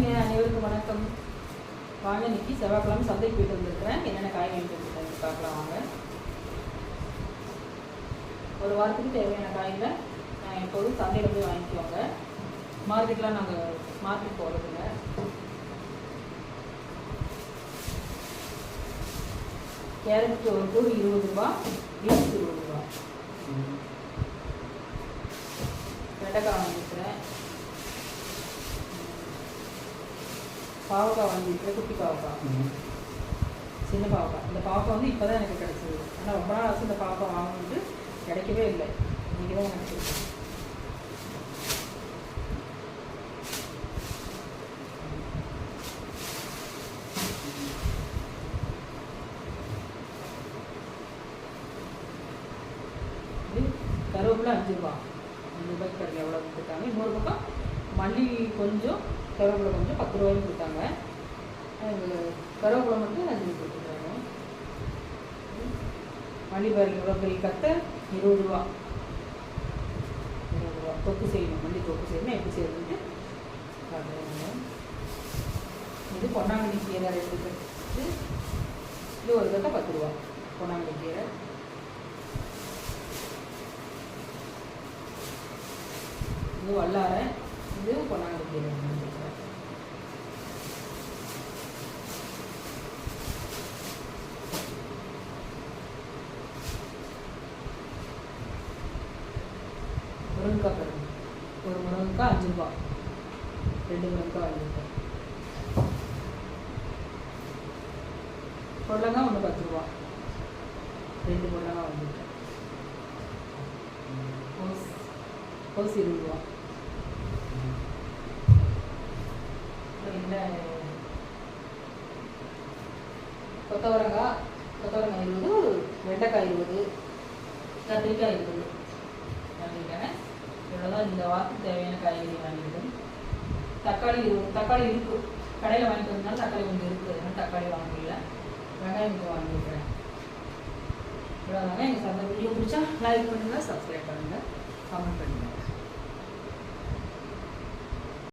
ஹாய்ங்க அனைவருக்கும் வணக்கம். வாங்க இன்னைக்கு செவ்வாய்க்கிழமை சந்தைக்கு போயிட்டு வந்திருக்கிறேன். என்னென்ன காய் வாங்கிட்டு வந்துருக்கேன் பார்க்கலாம் வாங்க. ஒரு வாரத்துக்கு தேவையான காய்களை நான் எப்போதும் சந்தையில் போய் வாங்கிக்குவாங்க மார்க்கெட்லாம் நாங்கள் மார்க்கெட் போகிறதில்ல கேரட் ஒரு கூறு இருபது ரூபா பீன்ஸ் இருபது ரூபா. வெண்டைக்காய் வாங்கிக்கிறேன் பாவக்காய் வாங்கியிருக்கிறேன் குட்டி பாவக்காய். சின்ன பாவக்காய். இந்த பாவக்காய் வந்து இப்போ தான் எனக்கு கிடச்சிது. ஆனால் ரொம்ப நாள் ஆச்சு இந்த பாவக்காய் வாங்கிட்டு கிடைக்கவே இல்லை. இன்றைக்கி தான் எனக்கு கருவேப்பிலை அஞ்சு ரூபா. அஞ்சு ரூபாய்க்கு கடையில் எவ்வளோ கொடுத்தாங்க. இன்னொரு பக்கம் மல்லி கொஞ்சம் கருவேப்பிலை கொஞ்சம் பத்து ரூபாய்க்கு கொடுத்தாங்க. அது கருவேப்பிலை மட்டும் அஞ்சு கொடுத்துருக்காங்க மல்லி பாருங்க இவ்வளோ பெரிய கத்தை. இருபது ரூபா. இருபது ரூபா. தொக்கு செய்யணும். மல்லி தொக்கு செய்யணும் எப்படி செய்யணுன்ட்டு பார்க்குறேன் இது பொன்னாங்கண்ணி கீரை ரெண்டு கட்டு இது ஒரு கட்டை பத்து ரூபா. பொன்னாங்கண்ணி கீரை. இது வல்லாரை. இது பொன்னாங்கண்ணி கீரை முருங்கைக்காய் பாருங்க ஒரு முருங்கைக்காய் அஞ்சு ரூபா ரெண்டு முருங்கைக்காய் ரூபா பொருளங்காய் ஒன்று பத்து ரூபா ரெண்டு பொருளங்காய் வந்துருக்கேன் கோஸ் கோஸ் இருபது ரூபா கொத்தவரங்காய் கொத்தவரங்காய் இருபது வெண்டைக்காய் இருபது கத்திரிக்காய் இருபது. வாங்கியிருக்கேன். இவ்வளோதான் இந்த வாரத்துக்கு தேவையான காய்கறி வாங்கியிருக்கேன். தக்காளி தக்காளி இருக்கு. கடையில் வாங்கிட்டு வந்தனால தக்காளி கொஞ்சம் இருக்குது அதனால தக்காளி வாங்கல. வெங்காயம் கொஞ்சம் வாங்கியிருக்கிறேன் இவ்வளோதாங்க எங்கள் சந்தை வீடியோ பிடிச்சா லைக் பண்ணுங்கள் சப்ஸ்கிரைப் பண்ணுங்கள் கமெண்ட் பண்ணுங்கள்